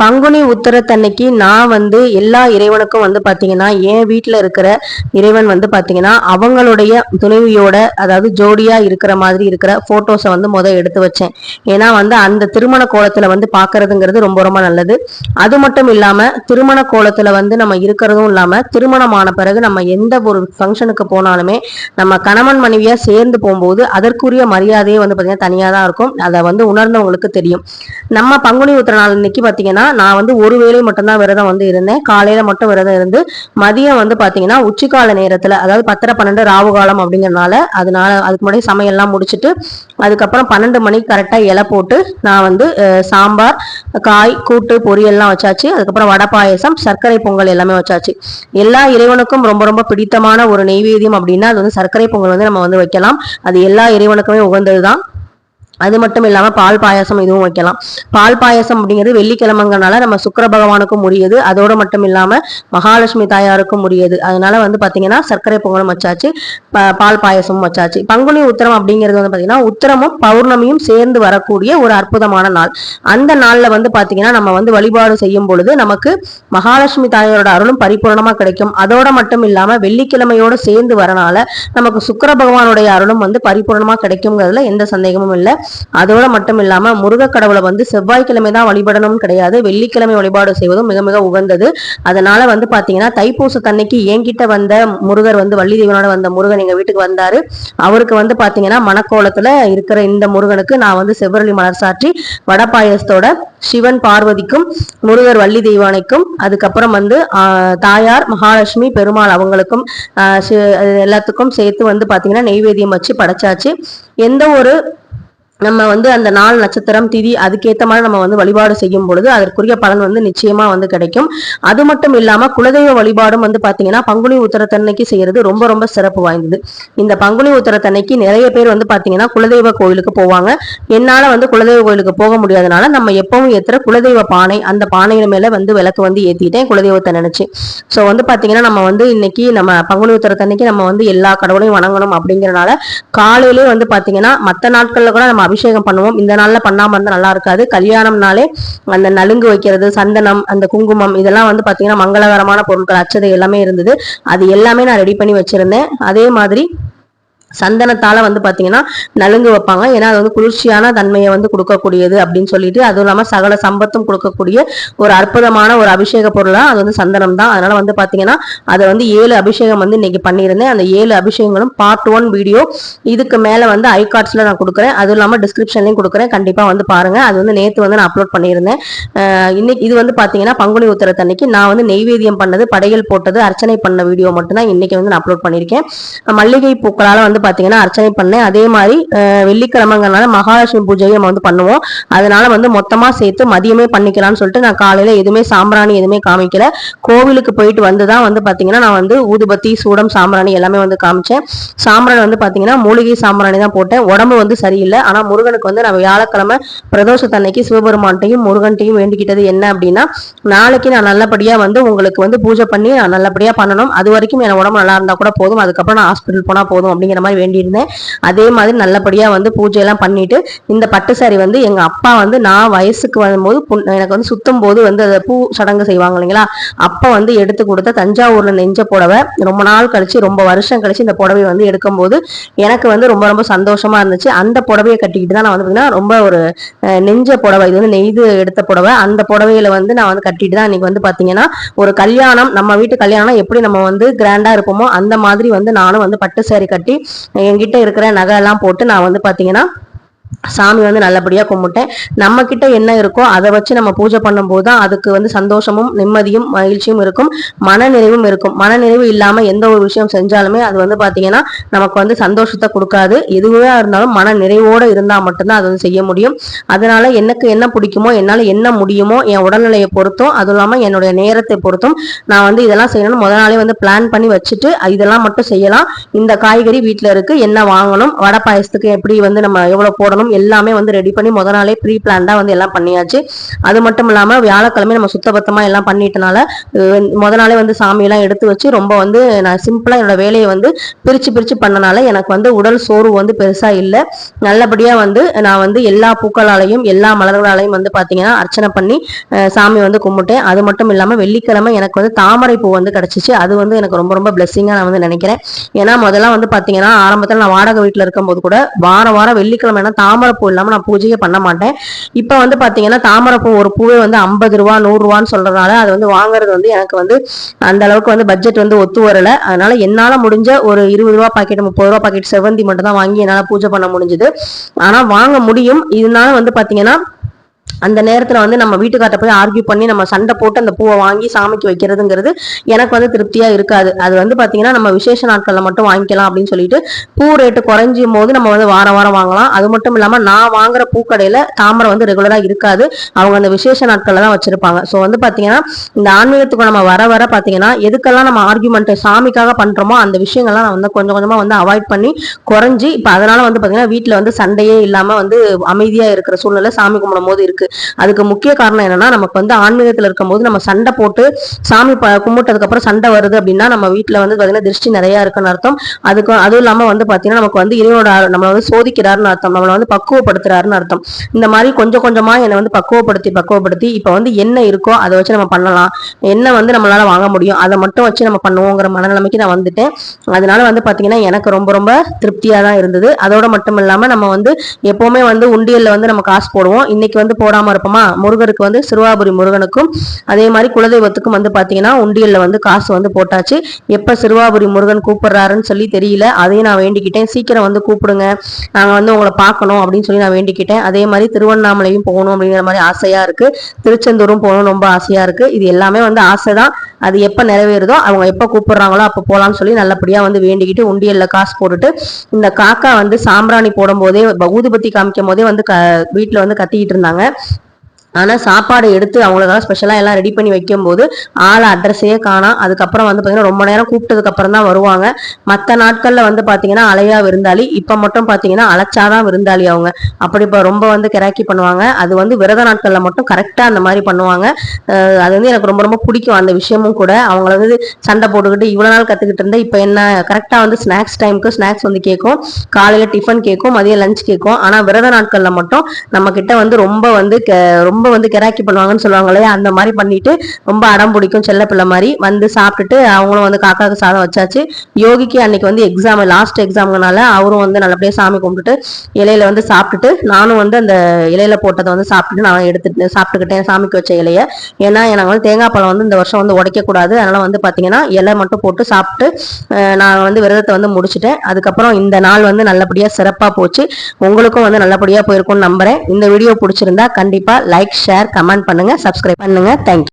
பங்குனி உத்தரத்தன்னைக்கு நான் வந்து எல்லா இறைவனுக்கும் வந்து பார்த்தீங்கன்னா என் வீட்டில் இருக்கிற இறைவன் வந்து பார்த்தீங்கன்னா அவங்களுடைய துணைவியோட அதாவது ஜோடியாக இருக்கிற மாதிரி இருக்கிற ஃபோட்டோஸை வந்து முத எடுத்து வச்சேன். ஏன்னா வந்து அந்த திருமண கோலத்தில் வந்து பார்க்கறதுங்கிறது ரொம்ப ரொம்ப நல்லது. அது மட்டும் இல்லாமல் திருமண கோலத்தில் வந்து நம்ம இருக்கிறதும் இல்லாமல் திருமணமான பிறகு நம்ம எந்த ஒரு ஃபங்க்ஷனுக்கு போனாலுமே நம்ம கணவன் மனைவியாக சேர்ந்து போகும்போது அதற்குரிய மரியாதையே வந்து பார்த்தீங்கன்னா தனியாக தான் இருக்கும். அதை வந்து உணர்ந்தவங்களுக்கு தெரியும். நம்ம பங்குனி உத்திர நாள் இன்னைக்கு பாத்தீங்கன்னா நான் வந்து ஒரு வேளை மட்டும்தான் விரதம் வந்து இருந்தேன். காலையில மட்டும் விரதம் இருந்து மதியம் வந்து பாத்தீங்கன்னா உச்சிக்கால நேரத்துல அதாவது பத்தரை பன்னெண்டு ராவு காலம் அப்படிங்கறனால அதனால அதுக்கு முன்னாடி சமையல்லாம் முடிச்சுட்டு அதுக்கப்புறம் பன்னெண்டு மணிக்கு கரெக்டா இலை போட்டு நான் வந்து சாம்பார் காய் கூட்டு பொரியல்லாம் வச்சாச்சு. அதுக்கப்புறம் வடை பாயசம் சர்க்கரை பொங்கல் எல்லாமே வச்சாச்சு. எல்லா இறைவனுக்கும் ரொம்ப ரொம்ப பிடித்தமான ஒரு நெய்வேதியம் அப்படின்னா அது வந்து சர்க்கரை பொங்கல் வந்து நம்ம வந்து வைக்கலாம். அது எல்லா இறைவனுக்குமே உகந்தது தான் அது மட்டும் இல்லாமல் பால் பாயாசம் இதுவும் வைக்கலாம். பால் பாயாசம் அப்படிங்கிறது வெள்ளிக்கிழமைங்கிறனால நம்ம சுக்கிர பகவானுக்கும் உரியது அதோடு மட்டும் இல்லாமல் மகாலட்சுமி தாயாருக்கும் உரியது அதனால வந்து பார்த்தீங்கன்னா சர்க்கரை பொங்கலும் வச்சாச்சு. ப- பால் பாயாசமும் வச்சாச்சு. பங்குனி உத்திரம் அப்படிங்கிறது வந்து பார்த்தீங்கன்னா உத்திரமும் பௌர்ணமியும் சேர்ந்து வரக்கூடிய ஒரு அற்புதமான நாள். அந்த நாளில் வந்து பார்த்தீங்கன்னா நம்ம வந்து வழிபாடு செய்யும் பொழுது நமக்கு மகாலட்சுமி தாயாரோட அருளும் பரிபூர்ணமாக கிடைக்கும். அதோட மட்டும் இல்லாமல் வெள்ளிக்கிழமையோடு சேர்ந்து வரனால நமக்கு சுக்கிர பகவானுடைய அருளும் வந்து பரிபூர்ணமாக கிடைக்குங்கிறதுல எந்த சந்தேகமும் இல்லை. அதோட மட்டும் இல்லாம முருக கடவுளை வந்து செவ்வாய்க்கிழமை தான் வழிபடணும்னு கிடையாது. வெள்ளிக்கிழமை வழிபாடு செய்வதும் மிக மிக உகந்தது. அதனால வந்து பாத்தீங்கன்னா தைப்பூசத்தன்னைக்கு என்கிட்ட வந்த முருகர் வந்து வள்ளி தேவனோட வந்த முருகன் எங்க வீட்டுக்கு வந்தாரு. அவருக்கு வந்து பாத்தீங்கன்னா மணக்கோலத்துல இருக்கிற இந்த முருகனுக்கு நான் வந்து செவ்வரளி மலர் சாற்றி வட பாயசத்தோட சிவன் பார்வதிக்கும் முருகர் வள்ளி தெய்வானைக்கும் அதுக்கப்புறம் வந்து தாயார் மகாலட்சுமி பெருமாள் அவங்களுக்கும் எல்லாத்துக்கும் சேர்த்து வந்து பாத்தீங்கன்னா நெய்வேதியம் வச்சு படைச்சாச்சு. எந்த ஒரு நம்ம வந்து அந்த நாள் நட்சத்திரம் திதி அதுக்கேற்ற மாதிரி நம்ம வந்து வழிபாடு செய்யும் பொழுது அதற்குரிய பலன் வந்து நிச்சயமா வந்து கிடைக்கும். அது மட்டும் இல்லாம குலதெய்வ வழிபாடும் வந்து பாத்தீங்கன்னா பங்குனி உத்தரத்தன்னைக்கு செய்யறது ரொம்ப ரொம்ப சிறப்பு வாய்ந்தது. இந்த பங்குனி உத்தரத்தன்னைக்கு நிறைய பேர் வந்து பாத்தீங்கன்னா குலதெய்வ கோயிலுக்கு போவாங்க. என்னால வந்து குலதெய்வ கோயிலுக்கு போக முடியாதனால நம்ம எப்பவும் ஏத்துற குலதெய்வ பானை அந்த பானையில மேல வந்து விளக்கு வந்து ஏத்திட்டேன் குலதெய்வத்தை நினைச்சு. சோ வந்து பாத்தீங்கன்னா நம்ம வந்து இன்னைக்கு நம்ம பங்குனி உத்தரத்தன்னைக்கு நம்ம வந்து எல்லா கடவுளையும் வணங்கணும் அப்படிங்கறனால காலையிலேயே வந்து பாத்தீங்கன்னா மற்ற நாட்கள்ல கூட நம்ம அபிஷேகம் பண்ணுவோம். இந்த நாளில் பண்ணாமல் இருந்தால் நல்லா இருக்காது. கல்யாணம்னாலே அந்த நலுங்கு வைக்கிறது சந்தனம் அந்த குங்குமம் இதெல்லாம் வந்து பார்த்தீங்கன்னா மங்களகரமான பொருட்கள் அச்சதை எல்லாமே இருந்தது. அது எல்லாமே நான் ரெடி பண்ணி வச்சுருந்தேன். அதே மாதிரி சந்தனத்தால் வந்து பார்த்தீங்கன்னா நலுங்கு வைப்பாங்க. ஏன்னா அது வந்து குளிர்ச்சியான தன்மையை வந்து கொடுக்கக்கூடியது அப்படின்னு சொல்லிட்டு அதுவும் இல்லாமல் சகல சம்பத்தும் கொடுக்கக்கூடிய ஒரு அற்புதமான ஒரு அபிஷேக பொருளாக அது வந்து சந்தனம் தான் அதனால் வந்து பார்த்தீங்கன்னா அதை வந்து ஏழு அபிஷேகம் வந்து இன்னைக்கு பண்ணியிருந்தேன். அந்த ஏழு அபிஷேகங்களும் பார்ட் ஒன் வீடியோ இதுக்கு மேலே வந்து ஐ கார்ட்ஸில் நான் கொடுக்குறேன். அதுவும் இல்லாமல் டிஸ்கிரிப்ஷன்லையும் கொடுக்குறேன். கண்டிப்பாக வந்து பாருங்கள் அது வந்து நேற்று வந்து நான் அப்லோட் பண்ணியிருந்தேன். இன்னைக்கு இது வந்து பார்த்தீங்கன்னா பங்குனி உத்தரத்தன்னைக்கு நான் வந்து நெய்வேதியம் பண்ணது படையல் போட்டது அர்ச்சனை பண்ண வீடியோ மட்டும்தான் இன்னைக்கு வந்து நான் அப்லோட் பண்ணியிருக்கேன். மல்லிகை பூக்களால் வந்து பார்த்தீங்கன்னா அர்ச்சனை பண்ணேன். அதே மாதிரி வெள்ளிக்கிழமைங்கிறனால மகாலட்சுமி பூஜையும் நம்ம வந்து பண்ணுவோம். அதனால வந்து மொத்தமாக சேர்த்து மதியமே பண்ணிக்கலாம்னு சொல்லிட்டு நான் காலையில் எதுவுமே சாம்பிராணி எதுவுமே காமிக்கல. கோவிலுக்கு போயிட்டு வந்து தான் வந்து பார்த்தீங்கன்னா நான் வந்து ஊதுபத்தி சூடம் சாம்பிராணி எல்லாமே வந்து காமிச்சேன். சாம்பிராணி வந்து பார்த்தீங்கன்னா மூலிகை சாம்பிராணி தான் போட்டேன். உடம்பு வந்து சரியில்லை. ஆனால் முருகனுக்கு வந்து நான் வியாழக்கிழமை பிரதோஷத்தன்னைக்கு சிவபெருமான்ட்டையும் முருகன்ட்டையும் வேண்டிக்கிட்டது என்ன அப்படின்னா நாளைக்கு நான் நல்லபடியாக வந்து உங்களுக்கு வந்து பூஜை பண்ணி நான் நல்லபடியாக பண்ணணும். அது வரைக்கும் என் உடம்பு நல்லா இருந்தால் கூட போதும். அதுக்கப்புறம் நான் ஹாஸ்பிட்டல் போனால் போதும் அப்படிங்கிற மாதிரி வேண்டியிருந்தேன். அதே மாதிரி நல்லபடியாக வந்து பூஜையெல்லாம் பண்ணிட்டு இந்த பட்டு சாரி வந்து எங்கள் அப்பா வந்து நான் வயசுக்கு வரும்போது புன்- எனக்கு வந்து சுத்தும் போது வந்து அதை பூ சடங்கு செய்வாங்க இல்லைங்களா? அப்போ வந்து எடுத்து கொடுத்த தஞ்சாவூரில் நெஞ்ச புடவை ரொம்ப நாள் கழிச்சு ரொம்ப வருஷம் கழிச்சு இந்த புடவையை வந்து எடுக்கும்போது எனக்கு வந்து ரொம்ப ரொம்ப சந்தோஷமா இருந்துச்சு. அந்த புடவையை கட்டிக்கிட்டு தான் நான் வந்து பார்த்தீங்கன்னா ரொம்ப ஒரு நெஞ்ச புடவை இது வந்து நெய்து எடுத்த புடவை அந்த புடவையில வந்து நான் வந்து கட்டிட்டு தான் இன்னைக்கு வந்து பார்த்தீங்கன்னா ஒரு கல்யாணம் நம்ம வீட்டு கல்யாணம் எப்படி நம்ம வந்து கிராண்டா இருப்போமோ அந்த மாதிரி வந்து நானும் வந்து பட்டு சேரீ கட்டி என்கிட்ட இருக்கிற நகை எல்லாம் போட்டு நான் வந்து பாத்தீங்கன்னா சாமி வந்து நல்லபடியாக கும்பிட்டேன் நம்ம கிட்ட என்ன இருக்கோ அதை வச்சு நம்ம பூஜை பண்ணும்போது தான் அதுக்கு வந்து சந்தோஷமும் நிம்மதியும் மகிழ்ச்சியும் இருக்கும் மன நிறைவும் இருக்கும். மன நிறைவு இல்லாமல் எந்த ஒரு விஷயம் செஞ்சாலுமே அது வந்து பார்த்தீங்கன்னா நமக்கு வந்து சந்தோஷத்தை கொடுக்காது. எதுவே இருந்தாலும் மன நிறைவோடு இருந்தால் மட்டும்தான் அது வந்து செய்ய முடியும். அதனால எனக்கு என்ன பிடிக்குமோ என்னால் என்ன முடியுமோ என் உடல்நிலையை பொறுத்தும் அதுவும் இல்லாமல் என்னுடைய நேரத்தை பொறுத்தும் நான் வந்து இதெல்லாம் செய்யணும்னு முதல் நாளே வந்து பிளான் பண்ணி வச்சுட்டு இதெல்லாம் மட்டும் செய்யலாம். இந்த காய்கறி வீட்டில் இருக்குது என்ன வாங்கணும் வடை பாயசத்துக்கு எப்படி வந்து நம்ம எவ்வளோ போடணும் போடணும் எல்லாமே வந்து ரெடி பண்ணி முத நாளே ப்ரீ பிளான்டா வந்து எல்லாம் பண்ணியாச்சு. அது மட்டும் இல்லாம வியாழக்கிழமை நம்ம சுத்தபத்தமா எல்லாம் பண்ணிட்டனால முத நாளே வந்து சாமியெல்லாம் எடுத்து வச்சு ரொம்ப வந்து நான் சிம்பிளா என்னோட வேலையை வந்து பிரிச்சு பிரிச்சு பண்ணனால எனக்கு வந்து உடல் சோர்வு வந்து பெருசா இல்லை. நல்லபடியா வந்து நான் வந்து எல்லா பூக்களாலையும் எல்லா மலர்களாலையும் வந்து பாத்தீங்கன்னா அர்ச்சனை பண்ணி சாமி வந்து கும்பிட்டேன். அது மட்டும் இல்லாம வெள்ளிக்கிழமை எனக்கு வந்து தாமரை பூ வந்து கிடைச்சிச்சு. அது வந்து எனக்கு ரொம்ப ரொம்ப பிளெஸிங்கா நான் வந்து நினைக்கிறேன். ஏன்னா முதல்ல வந்து பாத்தீங்கன்னா ஆரம்பத்துல நான் வாடகை வீட்டுல இருக்கும்போது கூட வாரம் வாரம் வெள்ளிக்கிழமை தாமரை பூ நான் பூஜையே பண்ண மாட்டேன். இப்போ வந்து பார்த்தீங்கன்னா தாமரை பூ ஒரு பூவே வந்து ஐம்பது ரூபா நூறுரூவான்னு சொல்கிறதுனால அது வந்து வாங்குறது வந்து எனக்கு வந்து அந்த அளவுக்கு வந்து பட்ஜெட் வந்து ஒத்து வரலை. அதனால என்னால் முடிஞ்ச ஒரு இருபது ரூபா பாக்கெட் முப்பது ரூபா பாக்கெட் செவ்வந்தி மட்டும் தான் வாங்கி என்னால் பூஜை பண்ண முடிஞ்சது. ஆனால் வாங்க முடியும். இதனால வந்து பார்த்தீங்கன்னா அந்த நேரத்தில் வந்து நம்ம வீட்டுக்கார்ட்ட போய் ஆர்கியூ பண்ணி நம்ம சண்டை போட்டு அந்த பூவை வாங்கி சாமிக்கு வைக்கிறதுங்கிறது எனக்கு வந்து திருப்தியாக இருக்காது. அது வந்து பார்த்தீங்கன்னா நம்ம விசேஷ நாட்களில் மட்டும் வாங்கிக்கலாம் அப்படின்னு சொல்லிட்டு பூ ரேட்டு குறைஞ்சும் போது நம்ம வந்து வாரம் வாரம் வாங்கலாம். அது மட்டும் இல்லாமல் நான் வாங்குற பூக்கடையில் தாமரை வந்து ரெகுலராக இருக்காது. அவங்க அந்த விசேஷ நாட்களில் தான் வச்சிருப்பாங்க. ஸோ வந்து பார்த்தீங்கன்னா இந்த ஆன்மீகத்துக்கு நம்ம வர வர பார்த்தீங்கன்னா எதுக்கெல்லாம் நம்ம ஆர்கியூமெண்ட் சாமிக்காக பண்ணுறோமோ அந்த விஷயங்கள்லாம் நான் வந்து கொஞ்சம் கொஞ்சமாக வந்து அவாய்ட் பண்ணி குறைஞ்சி இப்போ அதனால வந்து பார்த்தீங்கன்னா வீட்டில் வந்து சண்டையே இல்லாமல் வந்து அமைதியாக இருக்கிற சூழ்நிலை சாமி கும்பிடும் போது இருக்கு. அதுக்கு முக்கிய காரணம் என்னன்னா நமக்கு வந்து ஆன்மீகத்தில் இருக்கும் போது நம்ம சண்டை போட்டு சாமி கும்பிட்டதுக்கு அப்புறம் சண்டை வருது அப்படின்னா நம்ம வீட்டில் வந்து பார்த்தீங்கன்னா திருஷ்டி நிறைய இருக்குன்னு அர்த்தம். அதுக்கு அதுவும் இல்லாமல் வந்து பார்த்தீங்கன்னா நமக்கு வந்து இறைவனோட நம்மளை வந்து சோதிக்கிறாருன்னு அர்த்தம். நம்மளை வந்து பக்குவப்படுத்துறாருன்னு அர்த்தம். இந்த மாதிரி கொஞ்சம் கொஞ்சமாக என்னை வந்து பக்குவப்படுத்தி பக்குவப்படுத்தி இப்போ வந்து என்ன இருக்கோ அதை வச்சு நம்ம பண்ணலாம். என்ன வந்து நம்மளால வாங்க முடியும் அதை மட்டும் வச்சு நம்ம பண்ணுவோங்கிற மனநிலைமைக்கு நான் வந்துட்டேன். அதனால வந்து பார்த்தீங்கன்னா எனக்கு ரொம்ப ரொம்ப திருப்தியாக தான் இருந்தது. அதோட மட்டும் இல்லாமல் நம்ம வந்து எப்போவுமே வந்து உண்டியலில் வந்து நம்ம காசு போடுவோம். இன்னைக்கு வந்து போட போடாம இருப்போமா? முருகருக்கு வந்து சிறுவாபுரி முருகனுக்கும் அதே மாதிரி குலதெய்வத்துக்கும் வந்து பார்த்தீங்கன்னா உண்டியலில் வந்து காசு வந்து போட்டாச்சு. எப்போ சிறுவாபுரி முருகன் கூப்பிடுறாருன்னு சொல்லி தெரியல. அதையும் நான் வேண்டிக்கிட்டேன். சீக்கிரம் வந்து கூப்பிடுங்க. நாங்கள் வந்து உங்களை பார்க்கணும் அப்படின்னு சொல்லி நான் வேண்டிக்கிட்டேன். அதே மாதிரி திருவண்ணாமலையும் போகணும் அப்படிங்கிற மாதிரி ஆசையாக இருக்குது திருச்செந்தூரும் போகணும் ரொம்ப ஆசையாக இருக்குது இது எல்லாமே வந்து ஆசை தான் அது எப்போ நிறைவேறுதோ அவங்க எப்போ கூப்பிடுறாங்களோ அப்போ போகலான்னு சொல்லி நல்லபடியாக வந்து வேண்டிக்கிட்டு உண்டியலில் காசு போட்டுட்டு இந்த காக்கா வந்து சாம்பிராணி போடும்போதே ப- ஊதுபத்தி காமிக்கும் போதே வந்து க வீட்டில் வந்து கத்திக்கிட்டு இருந்தாங்க. ஆனால் சாப்பாடு எடுத்து அவங்களுக்காக ஸ்பெஷலாக எல்லாம் ரெடி பண்ணி வைக்கும்போது ஆள் அட்ரஸையே காணோம் அதுக்கப்புறம் வந்து பார்த்தீங்கன்னா ரொம்ப நேரம் கூப்பிட்டதுக்கப்புறம் தான் வருவாங்க. மற்ற நாட்களில் வந்து பார்த்தீங்கன்னா அலையா விருந்தாளி. இப்போ மட்டும் பார்த்தீங்கன்னா அழைச்சாதான் விருந்தாளி அவங்க. அப்படி இப்போ ரொம்ப வந்து கிராக்கி பண்ணுவாங்க. அது வந்து விரத நாட்களில் மட்டும் கரெக்டாக அந்த மாதிரி பண்ணுவாங்க. அது வந்து எனக்கு ரொம்ப ரொம்ப பிடிக்கும் அந்த விஷயமும் கூட. அவங்கள வந்து சண்டை போட்டுக்கிட்டு இவ்வளோ நாள் கற்றுக்கிட்டு இருந்தேன். இப்போ என்ன கரெக்டாக வந்து ஸ்நாக்ஸ் டைமுக்கு ஸ்நாக்ஸ் வந்து கேட்கும். காலையில் டிஃபன் கேட்கும் மதியம் லஞ்ச் கேட்கும். ஆனால் விரத நாட்களில் மட்டும் நம்ம கிட்ட வந்து ரொம்ப வந்து கெ- ரொம்ப வந்து கிராக்கி பண்ணுவாங்கன்னு சொல்லுவாங்க இல்லையா? அந்த மாதிரி பண்ணிட்டு ரொம்ப அடம் பிடிக்கும் செல்ல பிள்ளை மாதிரி. வந்து சாப்பிட்டுட்டு அவங்களும் வந்து காக்காவுக்கு சாதம் வச்சாச்சு. யோகிக்கு அன்னைக்கு வந்து எக்ஸாம் லாஸ்ட் எக்ஸாம்னால அவரும் வந்து நல்லபடியாக சாமி கும்பிட்டுட்டு இலையில வந்து சாப்பிட்டுட்டு நானும் வந்து அந்த இலையில போட்டதை வந்து சாப்பிட்டுட்டு நான் எடுத்துட்டு சாப்பிட்டுக்கிட்டேன் சாமிக்கு வச்ச இலைய. ஏன்னா எனக்கு வந்து தேங்காய் பழம் வந்து இந்த வருஷம் வந்து உடைக்க கூடாது அதனால வந்து பாத்தீங்கன்னா இலை மட்டும் போட்டு சாப்பிட்டு நான் வந்து விரதத்தை வந்து முடிச்சுட்டேன். அதுக்கப்புறம் இந்த நாள் வந்து நல்லபடியா சிறப்பா போச்சு. உங்களுக்கும் வந்து நல்லபடியா போயிருக்கும்னு நம்புறேன். இந்த வீடியோ பிடிச்சிருந்தா கண்டிப்பா லைக் ஷேர் கமெண்ட் பண்ணுங்க சப்ஸ்கிரைப் பண்ணுங்க. Thank you